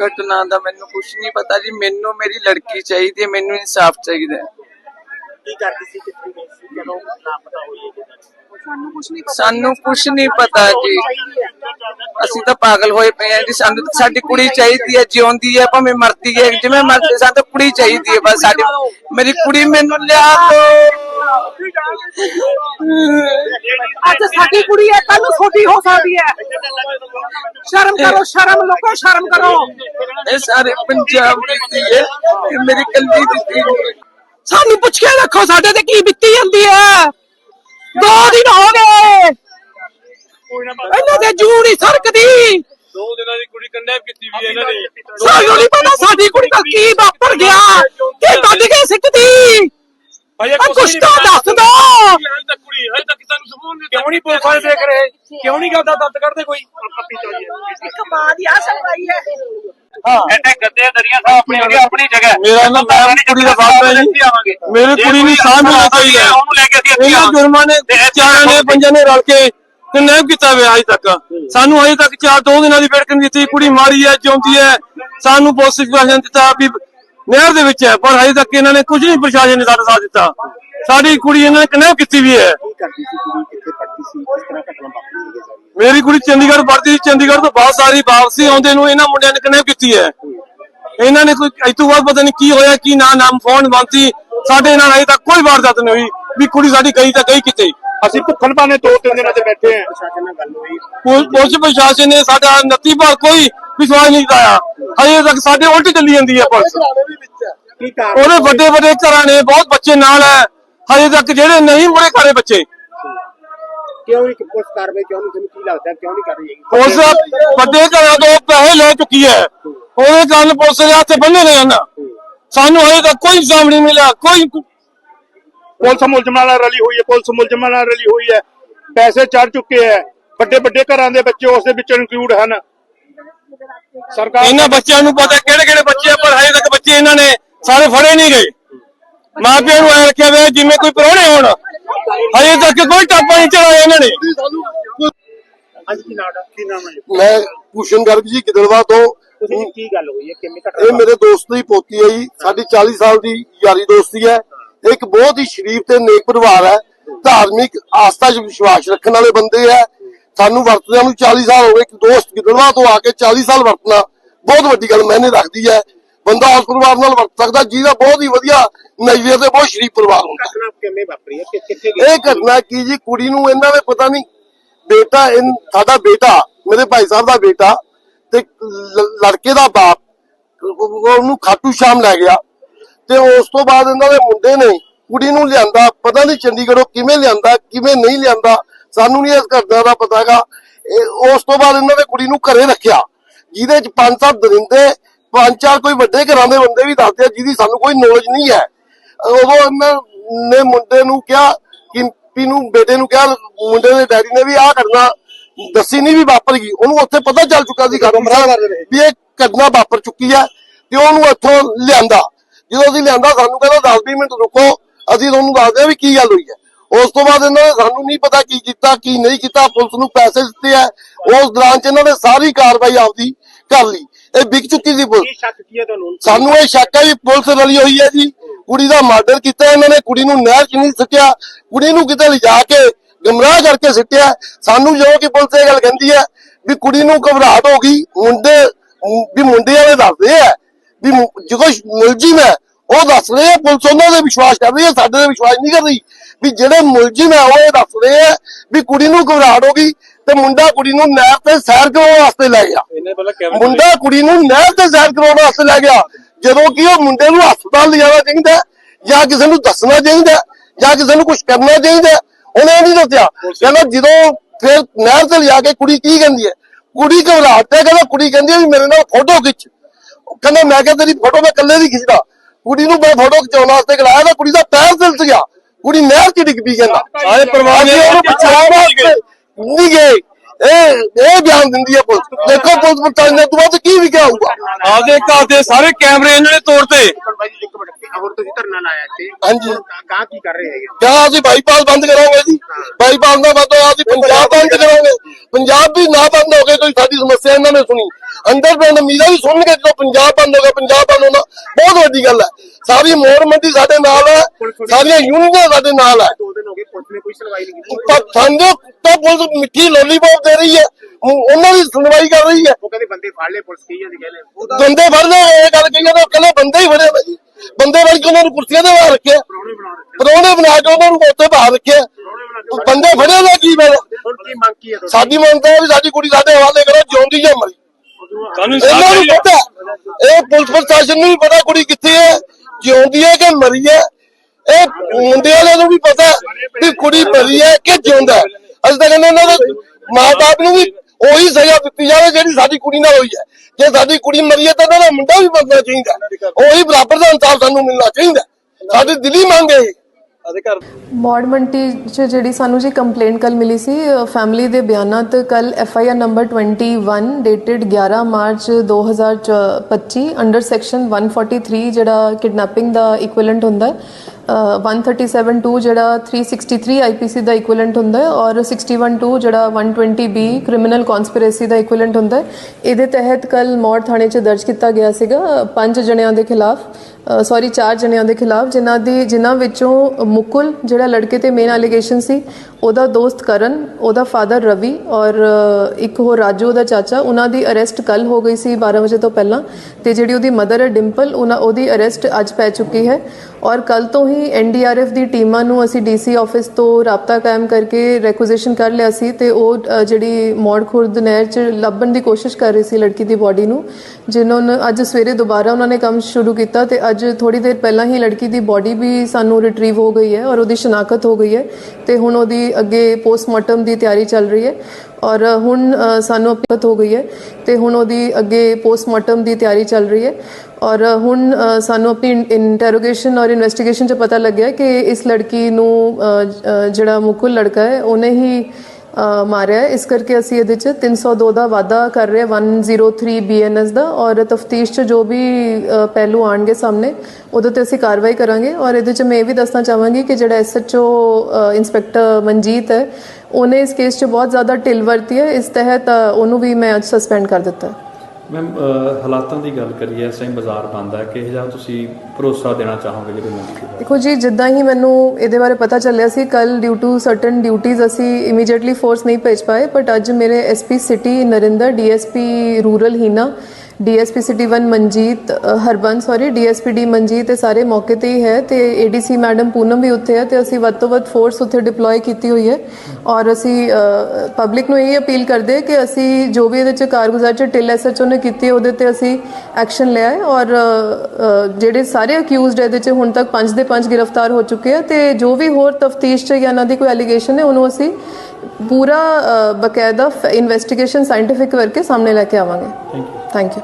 ਘਟਨਾ ਦਾ ਮੈਨੂੰ ਕੁਝ ਨਹੀਂ ਪਤਾ ਜੀ ਮੈਨੂੰ ਮੇਰੀ ਲੜਕੀ ਚਾਹੀਦੀ ਹੈ ਮੈਨੂੰ ਇਨਸਾਫ ਚਾਹੀਦਾ ਹੈ। ਕੀ ਕਰਦੀ ਸੀ ਕਿੱਥੇ ਗਈ ਸੀ ਜਦੋਂ ਲਾਪਤਾ ਹੋਈ ਹੈ ਸਾਨੂੰ ਕੁਝ ਨਹੀਂ ਸਾਨੂੰ ਕੁਝ ਨਹੀਂ ਪਤਾ ਜੀ। ਅਸੀਂ ਤਾਂ ਪਾਗਲ ਹੋਏ ਪਏ ਆ ਜੀ ਸਾਨੂੰ ਤਾਂ ਸਾਡੀ ਕੁੜੀ ਚਾਹੀਦੀ ਹੈ ਜਿਉਂਦੀ ਹੈ ਭਾਵੇਂ ਮਰਦੀ ਹੈ ਜਿਵੇਂ ਮਰਦੀ ਸਾਨੂੰ ਤਾਂ ਕੁੜੀ ਚਾਹੀਦੀ ਹੈ ਬਸ ਸਾਡੀ ਮੇਰੀ ਕੁੜੀ ਮੈਨੂੰ ਲਿਆ ਦਿਓ ਅੱਜ ਸਾਡੀ ਕੁੜੀ ਹੈ ਕੱਲ ਨੂੰ ਛੋਟੀ ਹੋ ਸਕਦੀ ਹੈ। ਸ਼ਰਮ ਕਰੋ ਸ਼ਰਮ ਲੋਕੋ ਸ਼ਰਮ ਕਰੋ। ਇਹ ਸਾਰੇ ਪੰਜਾਬ ਦੀ ਧੀ ਹੈ ਇਹ ਮੇਰੀ ਕੱਲੀ ਦੀ ਧੀ ਹੈ। ਸਾਨੂੰ ਪੁੱਛ ਕੇ ਰੱਖੋ ਸਾਡੇ ਤੇ ਕੀ ਬੀਤੀ ਜਾਂਦੀ ਹੈ? ਦੋ ਦਿਨ ਹੋ ਗਏ। ਇਹਨਾਂ ਦੇ ਜੂ ਨਹੀਂ ਸਰਕਦੀ। ਦੋ ਦਿਨਾਂ ਦੀ ਕੁੜੀ ਕੰਡੈਪ ਕੀਤੀ ਵੀ ਇਹਨਾਂ ਨੇ। ਸਾਨੂੰ ਨਹੀਂ ਪਤਾ ਸਾਡੀ ਕੁੜੀ ਦਾ ਕੀ ਵਾਪਰ ਗਿਆ ਕਿ ਕੱਢ ਕੇ ਸਿੱਕਦੀ ਹਜੇ ਆ ਕੁਛ ਤਾਂ ਦੱਸ ਦੋ? ਹਜੇ ਤੱਕ ਕੁੜੀ ਹਜੇ ਤੱਕ ਸਾਨੂੰ ਸਬੂਤ ਨਹੀਂ ਕਿਉਂ ਨਹੀਂ ਪੁਲਿਸ ਵਾਲੇ ਦੇਖ ਰਹੇ? ਕਿਉਂ ਨਹੀਂ ਕਰਦਾ ਦਰਦ ਕਰਦੇ ਕੋਈ? ਇੱਕ ਮਾਂ ਦੀ ਆ ਸਫ਼ਾਈ ਹੈ। ਐਡੇ ਗੱਦੇ ਦਰੀਆਂ ਸਾਹਿਬ ਆਪਣੀ ਜਗ੍ਹਾ ਆਪਣੀ ਜਗ੍ਹਾ। ਮੇਰਾ ਨਾਮ ਮੈਂ ਕੁੜੀ ਦਾ ਬਾਪ ਹੈ ਜੀ। ਮੇਰੀ ਕੁੜੀ ਨੂੰ ਸਾਹ ਮਿਲਣਾ ਚਾਹੀਦਾ ਹੈ। ਉਹਨੂੰ ਲੈ ਕੇ ਅਸੀਂ ਇੱਥੇ ਇਹਨਾਂ ਆਵਾਂਗੇ। ਜੁਰਮਾਂ ਨੇ ਚਾਰਾਂ ਨੇ ਪੰਜਾਂ ਨੇ ਰਲ ਕੇ ਕਿੰਨਾ ਕੀਤਾ ਹੋਇਆ ਅਜੇ ਤੱਕ? ਸਾਨੂੰ ਅਜੇ ਤੱਕ ਚਾਰ ਦੋ ਦਿਨਾਂ ਦੀ ਕਰਨੀ ਦਿੱਤੀ। ਕੁੜੀ ਮਾਰੀ ਹੈ ਜਿਉਂਦੀ ਹੈ। ਸਾਨੂੰ ਪੁਲਿਸ ਦਿੱਤਾ ਵੀ ਨਹਿਰ ਦੇ ਵਿੱਚ ਹੈ ਪਰ ਅਜੇ ਤੱਕ ਇਹਨਾਂ ਨੇ ਕੁਝ ਨਹੀਂ ਪ੍ਰਸ਼ਾਸਨ ਨੇ ਸਾਡਾ ਸਾਥ ਦਿੱਤਾ। ਸਾਡੀ ਕੁੜੀ ਇਹਨਾਂ ਨੇ ਕਿੰਨਾ ਕੀਤੀ ਵੀ ਹੈ। ਕੀ ਕਰਦੀ ਸੀ ਕੁੜੀ? ਕਿੱਥੇ ਪੜਦੀ ਸੀ? ਕਿਸ ਤਰ੍ਹਾਂ ਘਟਨਾ ਵਾਪਰੀ ਹੈ ਸਾਰੀ? ਮੇਰੀ ਕੁੜੀ ਚੰਡੀਗੜ੍ਹ ਪੜ੍ਹਦੀ ਸੀ। ਚੰਡੀਗੜ੍ਹ ਤੋਂ ਬਹੁਤ ਸਾਰੀ ਵਾਪਸੀ ਆਉਂਦੇ ਨੂੰ ਇਹਨਾਂ ਮੁੰਡਿਆਂ ਨੇ ਕਿੰਨਾ ਕੀਤੀ ਹੈ। ਇਹਨਾਂ ਨੇ ਕੋਈ ਇਸ ਤੋਂ ਬਾਅਦ ਪਤਾ ਨਹੀਂ ਕੀ ਹੋਇਆ ਕੀ ਨਾ ਨਾਮ ਫੋਨ ਬੰਤੀ ਸਾਡੇ ਨਾਲ ਅਜੇ ਤੱਕ ਕੋਈ ਵਾਰਦਾਤ ਨਹੀਂ ਹੋਈ ਵੀ ਕੁੜੀ ਸਾਡੀ ਗਈ ਤਾਂ ਗਈ ਕਿਤੇ। ਅਸੀਂ ਭੁੱਖਣ ਪਾਣੇ ਦੋ ਤਿੰਨ ਦਿਨਾਂ ਤੇ ਬੈਠੇ ਆ ਪ੍ਰਸ਼ਾਸਨ ਨਾਲ ਗੱਲ ਹੋਈ ਪੁਲ- ਪੁਲਿਸ ਪ੍ਰਸ਼ਾਸਨ ਨੇ ਸਾਡਾ ਨੱਤੀ ਭਾਲ ਕੋਈ ਵਿਸ਼ਵਾਸ ਨਹੀਂ ਦਿਖਾਇਆ ਅਜੇ ਤੱਕ ਸਾਡੇ ਉਲਟ ਚੱਲੀ ਜਾਂਦੀ ਹੈ ਪੁਲਿਸ। ਕੀ ਕਾਰਨ ਉਹਦੇ ਵੱਡੇ ਵੱਡੇ ਘਰਾਂ ਨੇ ਬਹੁਤ ਬੱਚੇ ਨਾਲ ਹੈ। ਹਜੇ ਤੱਕ ਜਿਹੜੇ ਨਹੀਂ ਮੁੜੇ ਘਰੇ ਬੱਚੇ। ਕਿਉਂ ਨਹੀਂ ਪੁਲਿਸ ਕਾਰਵਾਈ ਕਿਉਂ ਨਹੀਂ ਤੁਹਾਨੂੰ ਕੀ ਲੱਗਦਾ ਕਿਉਂ ਨਹੀਂ ਕਰ ਰਹੀ ਪੁਲਿਸ ਵੱਡੇ ਘਰਾਂ ਤੋਂ ਪੈਸੇ ਲੈ ਚੁੱਕੀ ਹੈ। ਉਹਦੇ ਕਾਰਨ ਪੁਲਿਸ ਦੇ ਹੱਥ ਬੰਨੇ ਨੇ ਹਨ। ਸਾਨੂੰ ਹਜੇ ਤੱਕ ਕੋਈ ਇਲਜ਼ਾਮ ਨਹੀਂ ਮਿਲਿਆ ਕੋਈ ਪੁਲਿਸ ਮੁਲਜ਼ਮਾਂ ਨਾਲ ਰਲੀ ਹੋਈ ਹੈ ਪੁਲਿਸ ਮੁਲਜ਼ਮਾਂ ਨਾਲ ਰਲੀ ਹੋਈ ਹੈ। ਪੈਸੇ ਚੜ ਚੁੱਕੇ ਹੈ। ਵੱਡੇ ਵੱਡੇ ਘਰਾਂ ਦੇ ਬੱਚੇ ਉਸ ਦੇ ਵਿੱਚ ਇਨਕਲੂਡ ਹਨ। ਇਹਨਾਂ ਬੱਚਿਆਂ ਨੂੰ ਪਤਾ ਕਿਹੜੇ ਕਿਹੜੇ ਬੱਚੇ ਆ ਪਰ ਹਜੇ ਤੱਕ ਬੱਚੇ ਇਹਨਾਂ ਨੇ ਸਾਰੇ ਫੜੇ ਨਹੀਂ ਗਏ। ਮਾਪਿਆਂ ਨੂੰ ਐ ਰੱਖਿਆ ਹੋਇਆ ਜਿਵੇਂ ਕੋਈ ਪ੍ਰਾਹੁਣੇ ਹੋਣ ਹਜੇ ਤੱਕ ਕੋਈ ਟਾਪਾ ਨਹੀਂ ਚੜਾਇਆ ਇਹਨਾਂ ਨੇ। ਅੱਜ ਕੀ ਨਾਮ ਕੀ ਨਾਮ ਹੈ ਜੀ? ਮੈਂ ਭੂਸ਼ਣ ਗਰਗ ਜੀ ਗਿੱਦੜਵਾ ਤੋਂ। ਤੁਸੀਂ ਕੀ ਗੱਲ ਹੋਈ ਹੈ? ਕਿਵੇਂ ਇਹ ਮੇਰੇ ਦੋਸਤ ਦੀ ਪੋਤੀ ਹੈ ਜੀ। ਸਾਡੀ 40 ਸਾਲ ਦੀ ਯਾਰੀ ਦੋਸਤੀ ਹੈ। ਇਹ ਇੱਕ ਬਹੁਤ ਹੀ ਸ਼ਰੀਫ ਤੇ ਨੇਕ ਪਰਿਵਾਰ ਹੈ। ਧਾਰਮਿਕ ਆਸਥਾ 'ਚ ਵਿਸ਼ਵਾਸ ਰੱਖਣ ਵਾਲੇ ਬੰਦੇ ਹੈ। ਸਾਨੂੰ ਵਰਤਦਿਆਂ ਨੂੰ 40 ਸਾਲ ਹੋ ਗਏ ਇੱਕ ਦੋਸਤ ਗਿੱਦੜਵਾ ਤੋਂ ਆ ਕੇ 40 ਸਾਲ ਵਰਤਣਾ ਬਹੁਤ ਵੱਡੀ ਗੱਲ ਮੈਨੇ ਰੱਖਦੀ ਹੈ। ਬੰਦਾ ਉਸ ਪਰਿਵਾਰ ਨਾਲ ਵਰਤ ਸਕਦਾ ਜਿਹਦਾ ਬਹੁਤ ਹੀ ਵਧੀਆ ਨਜ਼ਰੀਏ ਤੇ ਬਹੁਤ ਸ਼ਰੀਫ ਪਰਿਵਾਰ ਹੁੰਦਾ ਕਿਵੇਂ ਵਾਪਰੀ ਹੈ? ਕਿੱਥੇ ਇਹ ਘਟਨਾ ਕੀ ਜੀ? ਕੁੜੀ ਨੂੰ ਇਹਨਾਂ ਨੇ ਪਤਾ ਨਹੀਂ ਬੇਟਾ ਸਾਡਾ ਬੇਟਾ ਮੇਰੇ ਭਾਈ ਸਾਹਿਬ ਦਾ ਬੇਟਾ ਤੇ ਲੜਕੇ ਦਾ ਬਾਪ ਉਹ- ਉਹਨੂੰ ਖਾਟੂ ਸ਼ਾਮ ਲੈ ਗਿਆ ਤੇ ਉਸ ਤੋਂ ਬਾਅਦ ਇਹਨਾਂ ਦੇ ਮੁੰਡੇ ਨੇ ਕੁੜੀ ਨੂੰ ਲਿਆਂਦਾ ਪਤਾ ਨਹੀਂ ਚੰਡੀਗੜ੍ਹੋਂ ਕਿਵੇਂ ਲਿਆਂਦਾ ਕਿਵੇਂ ਨਹੀਂ ਲਿਆਂਦਾ ਸਾਨੂੰ ਨਹੀਂ ਇਸ ਘਟਨਾ ਦਾ ਪਤਾਗਾ ਉਸ ਤੋਂ ਬਾਅਦ ਇਹਨਾਂ ਨੇ ਕੁੜੀ ਨੂੰ ਘਰੇ ਰੱਖਿਆ। ਜਿਹਦੇ ਚ ਪੰਜ ਸੱਤ ਦਰਿੰਦੇ, ਪੰਜ ਚਾਰ ਕੋਈ ਵੱਡੇ ਘਰਾਂ ਦੇ ਬੰਦੇ ਵੀ ਦੱਸਦੇ ਆ, ਜਿਹਦੀ ਸਾਨੂੰ ਕੋਈ ਨੌਲੇਜ ਨਹੀਂ ਹੈ। ਉਦੋਂ ਇਹਨਾਂ ਨੇ ਮੁੰਡੇ ਨੂੰ ਕਿਹਾ ਕਿ ਨੂੰ, ਬੇਟੇ ਨੂੰ ਕਿਹਾ, ਮੁੰਡੇ ਦੇ ਡੈਡੀ ਨੇ ਵੀ ਆਹ ਕਰਨਾ ਦੱਸੀ ਨਹੀਂ ਵੀ ਵਾਪਰ ਗਈ। ਉਹਨੂੰ ਉੱਥੇ ਪਤਾ ਚੱਲ ਚੁੱਕਾ ਸੀ ਵੀ ਇਹ ਘਟਨਾ ਵਾਪਰ ਚੁੱਕੀ ਹੈ ਤੇ ਉਹਨੂੰ ਇੱਥੋਂ ਲਿਆਂਦਾ। ਜਦੋਂ ਅਸੀਂ ਲਿਆਂਦਾ, ਸਾਨੂੰ ਕਹਿੰਦਾ 10-20 ਮਿੰਟ ਰੁਕੋ। ਅਸੀਂ ਤੁਹਾਨੂੰ ਦੱਸਦੇ ਹਾਂ ਵੀ ਕੀ ਗੱਲ ਹੋਈ ਹੈ। ਉਸ ਤੋਂ ਬਾਅਦ ਇਹਨਾਂ ਨੇ ਸਾਨੂੰ ਨਹੀਂ ਪਤਾ ਕੀ ਕੀਤਾ ਕੀ ਨਹੀਂ ਕੀਤਾ ਪੁਲਿਸ ਨੂੰ ਪੈਸੇ ਦਿੱਤੇ ਆ। ਉਸ ਦੌਰਾਨ ਚ ਇਹਨਾਂ ਨੇ ਸਾਰੀ ਕਾਰਵਾਈ ਆਪਦੀ ਕਰ ਲਈ। ਇਹ ਵਿਕ ਚੁੱਕੀ ਸੀ ਪੁਲਿਸ। ਕੀ ਸ਼ੱਕ ਕੀ ਹੈ ਤੁਹਾਨੂੰ? ਸਾਨੂੰ ਇਹ ਸ਼ੱਕ ਹੈ ਵੀ ਪੁਲਿਸ ਰਲੀ ਹੋਈ ਹੈ ਜੀ। ਕੁੜੀ ਦਾ ਮਰਡਰ ਕੀਤਾ ਇਹਨਾਂ ਨੇ ਕੁੜੀ ਨੂੰ ਨਹਿਰ 'ਚ ਨਹੀਂ ਸਿੱਟਿਆ। ਕੁੜੀ ਨੂੰ ਕਿਤੇ ਲਿਜਾ ਕੇ ਗਮਰਾਹ ਕਰਕੇ ਸਿੱਟਿਆ। ਸਾਨੂੰ ਜੋ ਕਿ ਪੁਲਿਸ ਇਹ ਗੱਲ ਕਹਿੰਦੀ ਹੈ ਵੀ ਕੁੜੀ ਨੂੰ ਘਬਰਾਹਟ ਹੋ ਗਈ। ਮੁੰਡੇ ਵੀ ਮੁੰਡੇ ਵਾਲੇ ਦੱਸਦੇ ਆ ਵੀ ਜਦੋਂ ਮੁਲਜ਼ਮ ਹੈ ਉਹ ਦੱਸ ਰਹੇ ਆ ਪੁਲਿਸ ਉਹਨਾਂ ਦੇ ਵਿਸ਼ਵਾਸ ਕਰ ਰਹੀ ਹੈ ਸਾਡੇ ਤੇ ਵਿਸ਼ਵਾਸ ਨਹੀਂ ਕਰ ਰਹੀ। ਵੀ ਜਿਹੜੇ ਮੁਲਜ਼ਮ ਹੈ ਉਹ ਇਹ ਦੱਸ ਰਹੇ ਆ ਵੀ ਕੁੜੀ ਨੂੰ ਘਬਰਾਹਟ ਹੋ ਗਈ ਤੇ ਮੁੰਡਾ ਕੁੜੀ ਨੂੰ ਨਹਿਰ ਤੇ ਸੈਰ ਕਰਾਉਣ ਵਾਸਤੇ ਲੈ ਗਿਆ। ਮੁੰਡਾ ਕੁੜੀ ਨੂੰ ਨਹਿਰ ਤੇ ਸੈਰ ਕਰਾਉਣ ਵਾਸਤੇ ਲੈ ਗਿਆ। ਜਦੋਂ ਕਿ ਉਹ ਮੁੰਡੇ ਨੂੰ ਹਸਪਤਾਲ ਲਿਜਾਣਾ ਚਾਹੀਦਾ ਹੈ, ਜਾਂ ਕਿਸੇ ਨੂੰ ਦੱਸਣਾ ਚਾਹੀਦਾ ਹੈ, ਜਾਂ ਕਿਸੇ ਨੂੰ ਕੁਝ ਕਰਨਾ ਚਾਹੀਦਾ ਹੈ। ਉਹਨੇ ਨਹੀਂ ਦੱਸਿਆ। ਕਹਿੰਦਾ ਜਦੋਂ ਫਿਰ ਨਹਿਰ ਤੇ ਲਿਜਾ ਕੇ ਕੁੜੀ ਕੀ ਕਹਿੰਦੀ ਹੈ? ਕੁੜੀ ਘਬਰਾਹਟ ਤੇ ਕਹਿੰਦਾ ਕੁੜੀ ਕਹਿੰਦੀ ਹੈ ਵੀ ਮੇਰੇ ਨਾਲ ਫੋਟੋ ਖਿੱਚ। ਕਹਿੰਦਾ ਮੈਂ ਕਿਹਾ ਤੇਰੀ ਫੋਟੋ ਮੈਂ ਇਕੱਲੇ ਦੀ ਖਿੱਚਦਾ। ਕੁੜੀ ਨੂੰ ਮੈਂ ਫੋਟੋ ਖਿਚਾਉਣ ਵਾਸਤੇ ਗਲਾਇਆ ਤਾਂ ਕੁੜੀ ਦਾ ਪੈਰ ਸਿਲਸ ਗਿਆ। ਕੁੜੀ ਨਹਿਰ 'ਚ ਡਿੱਗ ਪਈ ਕਹਿੰਦਾ ਸਾਰੇ ਪਰਿਵਾਰ ਅਸੀਂ ਉਹਨੂੰ ਬਚਾਉਣ ਵਾਸਤੇ ਨਹੀਂ ਗਏ। ਇਹ ਇਹ ਬਿਆਨ ਦਿੰਦੀ ਹੈ ਪੁਲਿਸ। ਦੇਖੋ ਪੁਲਿਸ ਨੇ ਤੋਂ ਬਾਅਦ ਕੀ ਵਿਖਿਆ ਹੋਊਗਾ। ਆਪਦੇ ਘਰ ਦੇ ਸਾਰੇ ਕੈਮਰੇ ਇਹਨਾਂ ਨੇ ਤੋੜਤੇ ਬਾਈ ਜੀ ਇੱਕ ਮਿੰਟ। ਹੋਰ ਤੁਸੀਂ ਧਰਨਾ ਲਾਇਆ ਇੱਥੇ। ਹਾਂਜੀ। ਗਾਂ ਕੀ ਕਰ ਰਹੇ ਹੈਗੇ? ਕਿਆ ਅਸੀਂ ਬਾਈਪਾਸ ਬੰਦ ਕਰਾਂਗੇ ਜੀ। ਬਾਈਪਾਸ ਦਾ ਮਤਲਬ ਅਸੀਂ ਪੰਜਾਬ ਬੰਦ ਕਰਾਂਗੇ। ਪੰਜਾਬ ਵੀ ਨਾ ਬੰਦ ਹੋ ਗਏ ਕੋਈ ਸਾਡੀ ਸਮੱਸਿਆ ਇਹਨਾਂ ਨੇ ਸੁਣੀ। ਅੰਦਰ ਪਿੰਡ ਮੀਰਾ ਵੀ ਸੁਣਨਗੇ ਜਦੋਂ ਪੰਜਾਬ ਬੰਦ ਹੋ ਗਿਆ ਪੰਜਾਬ ਬੰਦ ਹੋਣਾ ਬਹੁਤ ਵੱਡੀ ਗੱਲ ਹੈ। ਸਾਰੀ ਮੋੜ ਮੰਡੀ ਸਾਡੇ ਨਾਲ ਹੈ ਸਾਰੀਆਂ ਯੂਨੀਅਨਾਂ ਸਾਡੇ ਨਾਲ ਹੈ। ਦੋ ਦਿਨ ਹੋ ਗਏ ਪੁਲਿਸ ਨੇ ਕੋਈ ਸੁਣਵਾਈ ਨਹੀਂ ਕੀਤੀ। ਪਰ ਸਾਨੂੰ ਤਾਂ ਪੁਲਿਸ ਮਿੱਠੀ ਲੋਲੀਪੌਪ ਦੇ ਰਹੀ ਹੈ ਉਹ- ਉਹਨਾਂ ਦੀ ਸੁਣਵਾਈ ਕਰ ਰਹੀ ਹੈ। ਉਹ ਕਹਿੰਦੇ ਬੰਦੇ ਫੜ ਲਏ ਪੁਲਿਸ ਕਹੀ ਜਾਂਦੀ ਕਹਿੰਦੇ ਬੰਦੇ ਫੜਨੇ ਇਹ ਗੱਲ ਕਹੀ ਜਾਂਦੇ ਕੱਲੇ ਬੰਦੇ ਹੀ ਫੜੇ ਨੇ ਜੀ ਬੰਦੇ ਫੜ ਕੇ ਉਹਨਾਂ ਨੂੰ ਕੁਰਸੀਆਂ ਦੇ ਬਾਹਰ ਰੱਖਿਆ। ਪਰੋਣੇ ਬਣਾ ਕੇ ਉਹਨਾਂ ਨੂੰ ਉੱਥੇ ਬਾਹਰ ਰੱਖਿਆ। ਬੰਦੇ ਫੜੇ ਦਾ ਕੀ ਤੁਹਾਡੀ? ਸਾਡੀ ਮੰਗ ਹੈ ਵੀ ਸਾਡੀ ਕੁੜੀ ਸਾਡੇ ਹਵਾਲੇ ਕਰੋ ਜਿਉਂਦੀ ਜਾਂ ਮਰੀ। ਕਾਨੂੰਨ ਇਹਨਾਂ ਨੂੰ ਪਤਾ ਇਹ ਪੁਲਿਸ ਪ੍ਰਸ਼ਾਸਨ ਨੂੰ ਵੀ ਪਤਾ ਕੁੜੀ ਕਿੱਥੇ ਹੈ ਜਿਉਂਦੀ ਹੈ ਕਿ ਮਰੀ ਹੈ। ਇਹ ਮੁੰਡੇ ਵਾਲਿਆਂ ਨੂੰ ਵੀ ਪਤਾ ਵੀ ਕੁੜੀ ਮਰੀ ਹੈ ਕਿ ਜਿਉਂਦਾ ਅਸੀਂ ਤਾਂ ਕਹਿੰਦੇ ਇਹਨਾਂ ਦੇ ਮਾਪੇ ਨੂੰ ਵੀ ਉਹੀ ਸਜ਼ਾ ਦਿੱਤੀ ਜਾਵੇ ਜਿਹੜੀ ਸਾਡੀ ਕੁੜੀ ਨਾਲ ਹੋਈ ਹੈ। ਜੇ ਸਾਡੀ ਕੁੜੀ ਮਰੀ ਹੈ ਤਾਂ ਇਹਨਾਂ ਦਾ ਮੁੰਡਾ ਵੀ ਮਰਨਾ ਚਾਹੀਦਾ। ਉਹੀ ਬਰਾਬਰ ਦਾ ਇਨਸਾਫ ਸਾਨੂੰ ਮਿਲਣਾ ਚਾਹੀਦਾ। ਸਾਡੀ ਦਿਲੀ ਮੰਗ ਹੈ ਇਹ। ਮੌੜ ਮੰਡੀ ਚ ਜਿਹੜੀ ਸਾਨੂੰ ਜੀ ਕੰਪਲੇਂਟ ਕੱਲ ਮਿਲੀ ਸੀ ਫੈਮਿਲੀ ਦੇ ਬਿਆਨਾਂ ਤੇ ਕੱਲ F I R number 21 dated 11 March 2025 under section 143 ਜਿਹੜਾ ਕਿਡਨੈਪਿੰਗ ਦਾ ਇਕੁਇਵਲੈਂਟ ਹੁੰਦਾ ਹੈ 137.2 ਜਿਹੜਾ 363 ਆਈਪੀਸੀ ਦਾ ਇਕੁਇਵਲੈਂਟ ਹੁੰਦਾ ਹੈ ਔਰ 61.2 ਜਿਹੜਾ 120 ਬੀ ਕ੍ਰਿਮੀਨਲ ਕਨਸਪੀਰੇਸੀ ਦਾ ਇਕੁਇਵਲੈਂਟ ਹੁੰਦਾ ਹੈ। ਇਹਦੇ ਤਹਿਤ ਕੱਲ ਮੌੜ ਥਾਣੇ 'ਚ ਦਰਜ ਕੀਤਾ ਗਿਆ ਸੀਗਾ ਪੰਜ ਜਣਿਆਂ ਦੇ ਖਿਲਾਫ ਸੌਰੀ ਚਾਰ ਜਣਿਆਂ ਦੇ ਖਿਲਾਫ, ਜਿਨ੍ਹਾਂ ਦੀ, ਜਿਨ੍ਹਾਂ ਵਿੱਚੋਂ ਮੁਕੁਲ ਜਿਹੜਾ ਲੜਕੇ ਤੇ ਮੇਨ ਅਲੀਗੇਸ਼ਨ ਸੀ, ਉਹਦਾ ਦੋਸਤ ਕਰਨ, ਉਹਦਾ ਫਾਦਰ ਰਵੀ ਔਰ ਇੱਕ ਹੋਰ ਰਾਜੂ, ਉਹਦਾ ਚਾਚਾ, ਉਹਨਾਂ ਦੀ ਅਰੈਸਟ ਕੱਲ ਹੋ ਗਈ ਸੀ 12 ਵਜੇ ਤੋਂ ਪਹਿਲਾਂ ਤੇ ਜਿਹੜੀ ਉਹਦੀ ਮਦਰ ਹੈ ਡਿੰਪਲ, ਉਹਨਾਂ, ਉਹਦੀ ਅਰੈਸਟ ਅੱਜ ਪੈ ਚੁੱਕੀ ਹੈ। ਔਰ ਕੱਲ ਤੋਂ ਹੀ ਐਨਡੀਆਰਐਫ ਦੀ ਟੀਮਾਂ ਨੂੰ ਅਸੀਂ ਡੀਸੀ ਆਫਿਸ ਤੋਂ ਰਾਬਤਾ ਕਾਇਮ ਕਰਕੇ ਰੈਕੁਜੀਸ਼ਨ ਕਰ ਲਿਆ ਸੀ ਤੇ ਉਹ ਜਿਹੜੀ ਮੌੜ ਖੁਰਦ ਨਹਿਰ 'ਚ ਲੱਭਣ ਦੀ ਕੋਸ਼ਿਸ਼ ਕਰ ਰਹੀ ਸੀ ਲੜਕੀ ਦੀ ਬਾਡੀ ਨੂੰ, ਜਿਨ੍ਹਾਂ ਨੇ ਅੱਜ ਸਵੇਰੇ ਦੁਬਾਰਾ ਉਹਨਾਂ ਨੇ ਕੰਮ ਸ਼ੁਰੂ ਕੀਤਾ ਤੇ ਅੱਜ ਥੋੜੀ ਦੇਰ ਪਹਿਲਾਂ ਹੀ ਲੜਕੀ ਦੀ ਬਾਡੀ ਵੀ ਸਾਨੂੰ ਰਿਟਰੀਵ ਹੋ ਗਈ ਹੈ ਔਰ ਉਹਦੀ ਸ਼ਨਾਖਤ ਹੋ ਗਈ ਹੈ ਤੇ ਹੁਣ ਉਹਦੀ ਅੱਗੇ ਪੋਸਟਮਾਰਟਮ ਦੀ ਤਿਆਰੀ ਚੱਲ ਰਹੀ ਹੈ। ਔਰ ਹੁਣ ਸਾਨੂੰ ਅਪੀਲ ਹੋ ਗਈ ਹੈ ਤੇ ਹੁਣ ਉਹਦੀ ਅੱਗੇ ਪੋਸਟਮਾਰਟਮ ਦੀ ਤਿਆਰੀ ਚੱਲ ਰਹੀ ਹੈ। ਔਰ ਹੁਣ ਸਾਨੂੰ ਆਪਣੀ ਇੰਟਰੋਗੇਸ਼ਨ ਔਰ ਇਨਵੈਸਟੀਗੇਸ਼ਨ 'ਚ ਪਤਾ ਲੱਗਿਆ ਕਿ ਇਸ ਲੜਕੀ ਨੂੰ ਜਿਹੜਾ ਮੁਕੁਲ ਲੜਕਾ ਹੈ, ਉਹਨੇ ਹੀ ਮਾਰਿਆ ਇਸ ਕਰਕੇ ਅਸੀਂ ਇਹਦੇ 'ਚ 302 ਦਾ ਵਾਅਦਾ ਕਰ ਰਹੇ ਹਾਂ 103 ਬੀਐਨਐਸ ਦਾ। ਔਰ ਤਫਤੀਸ਼ 'ਚ ਜੋ ਵੀ ਪਹਿਲੂ ਆਣਗੇ ਸਾਹਮਣੇ, ਉਹਦੇ ਤੇ ਅਸੀਂ ਕਾਰਵਾਈ ਕਰਾਂਗੇ। ਔਰ ਇਹਦੇ 'ਚ ਮੈਂ ਇਹ ਵੀ ਦੱਸਣਾ ਚਾਹਾਂਗੀ ਕਿ ਜਿਹੜਾ ਐਸਐਚਓ ਇੰਸਪੈਕਟਰ ਮਨਜੀਤ ਹੈ ਉਹਨੇ ਇਸ ਕੇਸ 'ਚ ਬਹੁਤ ਜ਼ਿਆਦਾ ਢਿੱਲ ਵਰਤੀ ਹੈ। ਇਸ ਤਹਿਤ ਉਹਨੂੰ ਵੀ ਮੈਂ ਅੱਜ ਸਸਪੈਂਡ ਕਰ ਦਿੱਤਾ। ਮੈਮ ਹਾਲਾਤਾਂ ਦੀ ਗੱਲ ਕਰੀਏ ਇਸ ਟਾਈਮ ਬਾਜ਼ਾਰ ਬੰਦ ਹੈ। ਕਿ ਜਿਹਾ ਤੁਸੀਂ ਭਰੋਸਾ ਦੇਣਾ ਚਾਹੋਗੇ ਜਿਹੜੇ ਦੇ ਦੇਖੋ ਜੀ ਜਿੱਦਾਂ ਹੀ ਮੈਨੂੰ ਇਹਦੇ ਬਾਰੇ ਪਤਾ ਚੱਲਿਆ ਸੀ ਕੱਲ ਡਿਊ ਟੂ ਸਰਟਨ ਡਿਊਟੀਆਂ ਅਸੀਂ ਇਮੀਡੀਏਟਲੀ ਫੋਰਸ ਨਹੀਂ ਭੇਜ ਪਾਏ ਬਟ ਅੱਜ ਮੇਰੇ SP city Narinder DSP rural Heena DSP city 1 Manjit Harbans sorry DSP D Manjit ਇਹ ਸਾਰੇ ਮੌਕੇ ਤੇ ਹੀ ਹੈ ਤੇ ਏਡੀਸੀ ਮੈਡਮ ਪੂਨਮ ਵੀ ਉੱਥੇ ਹੈ ਤੇ ਅਸੀਂ ਵੱਧ ਤੋਂ ਵੱਧ ਫੋਰਸ ਉੱਥੇ ਡਿਪਲੋਏ ਕੀਤੀ ਹੋਈ ਹੈ ਔਰ ਅਸੀਂ ਪਬਲਿਕ ਨੂੰ ਇਹ ਅਪੀਲ ਕਰਦੇ ਕਿ ਅਸੀਂ ਜੋ ਵੀ ਇਹਦੇ ਚ ਕਾਰਗੁਜ਼ਾਰ ਚ ਟਿਲ ਐਸਐਚਓ ਨੇ ਕੀਤੀ ਉਹਦੇ ਤੇ ਅਸੀਂ ਐਕਸ਼ਨ ਲਿਆ ਹੈ ਔਰ ਜਿਹੜੇ ਸਾਰੇ ਅਕਿਊਜ਼ਡ ਇਹਦੇ ਚ ਹੁਣ ਤੱਕ 5 ਦੇ 5 ਗ੍ਰਿਫਤਾਰ ਹੋ ਚੁੱਕੇ ਆ ਤੇ ਜੋ ਵੀ ਹੋਰ ਤਫਤੀਸ਼ ਚ ਜਾਂ ਇਹਨਾਂ ਦੀ ਕੋਈ ਐਲੀਗੇਸ਼ਨ ਹੈ ਉਹਨੂੰ ਅਸੀਂ ਪੂਰਾ ਬਕਾਇਦਾ ਇਨਵੈਸਟੀਗੇਸ਼ਨ ਸਾਇੰਟੀਫਿਕ ਕਰਕੇ ਸਾਹਮਣੇ ਲੈ ਕੇ ਆਵਾਂਗੇ। Thank you thank you